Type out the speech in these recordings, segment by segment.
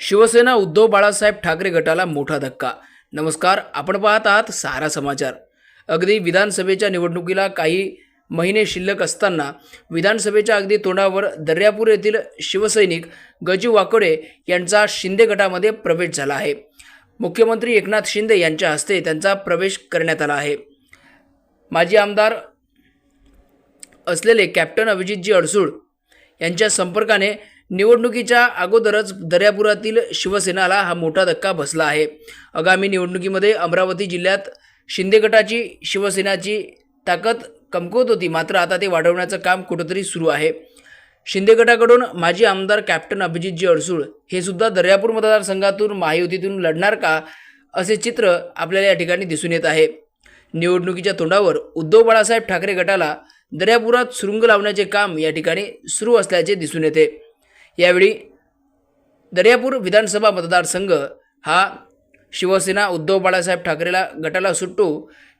शिवसेना उद्धव बाळासाहेब ठाकरे गटाला मोठा धक्का. नमस्कार आपण पाहत आहात सहारा समाचार. अगदी विधानसभेच्या निवडणुकीला काही महिने शिल्लक असताना विधानसभेच्या अगदी तोंडावर दर्यापूर येथील शिवसैनिक गजू वाकोडे यांचा शिंदे गटामध्ये प्रवेश झाला आहे. मुख्यमंत्री एकनाथ शिंदे यांच्या हस्ते त्यांचा प्रवेश करण्यात आला आहे. माजी आमदार असलेले कॅप्टन अभिजितजी अडसूळ यांच्या संपर्काने निवडणुकीच्या अगोदरच दर्यापुरातील शिवसेनाला हा मोठा धक्का बसला आहे. आगामी निवडणुकीमध्ये अमरावती जिल्ह्यात शिंदे गटाची शिवसेनाची ताकद कमकुवत होती. मात्र आता ते वाढवण्याचं काम कुठंतरी सुरू आहे. शिंदे गटाकडून माजी आमदार कॅप्टन अभिजितजी अडसूळ हे सुद्धा दर्यापूर मतदारसंघातून महायुतीतून लढणार का असे चित्र आपल्याला या ठिकाणी दिसून येत आहे. निवडणुकीच्या तोंडावर उद्धव बाळासाहेब ठाकरे गटाला दर्यापुरात सुरुंग लावण्याचे काम या ठिकाणी सुरू असल्याचे दिसून येते. यावेळी दर्यापूर विधानसभा मतदारसंघ हा शिवसेना उद्धव बाळासाहेब ठाकरेला गटाला सुटतो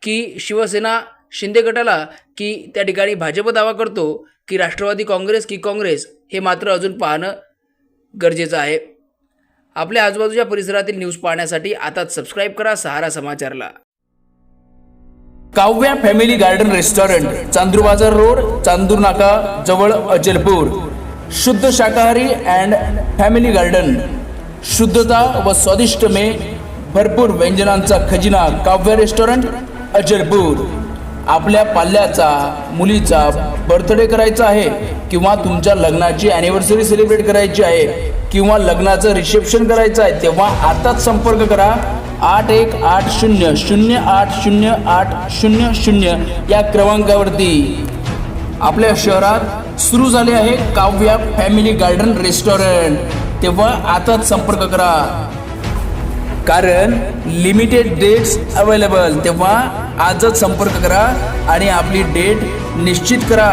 की शिवसेना शिंदे गटाला की त्या ठिकाणी भाजप दावा करतो की राष्ट्रवादी काँग्रेस की काँग्रेस हे मात्र अजून पाहणं गरजेचं आहे. आपल्या आजूबाजूच्या परिसरातील न्यूज पाहण्यासाठी आता सबस्क्राईब करा Sahara समाचारला. Kavya family garden restaurant Chandur Bazar road Chandur नाका जवळ अचलपूर शुद्ध शाकाहारी अँड फॅमिली गार्डन शुद्धता व स्वादिष्ट मे भरपूर व्यंजनांचा खजिना काव्य रेस्टॉरंट अजरपूर आपल्या पाल्याचा मुलीचा बर्थडे करायचा आहे किंवा तुमच्या लग्नाची ॲनिव्हर्सरी सेलिब्रेट करायची आहे किंवा लग्नाचं रिसेप्शन करायचं आहे तेव्हा आताच संपर्क करा. आठ एक आठ शून्य शून्य आठ शून्य आठ शून्य शून्य या क्रमांकावरती. आपल्या शहरात सुरू झाले आहे काव्या फॅमिली गार्डन रेस्टॉरंट. तेव्हा आताच संपर्क करा. कारण लिमिटेड डेट्स अवेलेबल तेव्हा आजच संपर्क करा आणि आपली डेट निश्चित करा.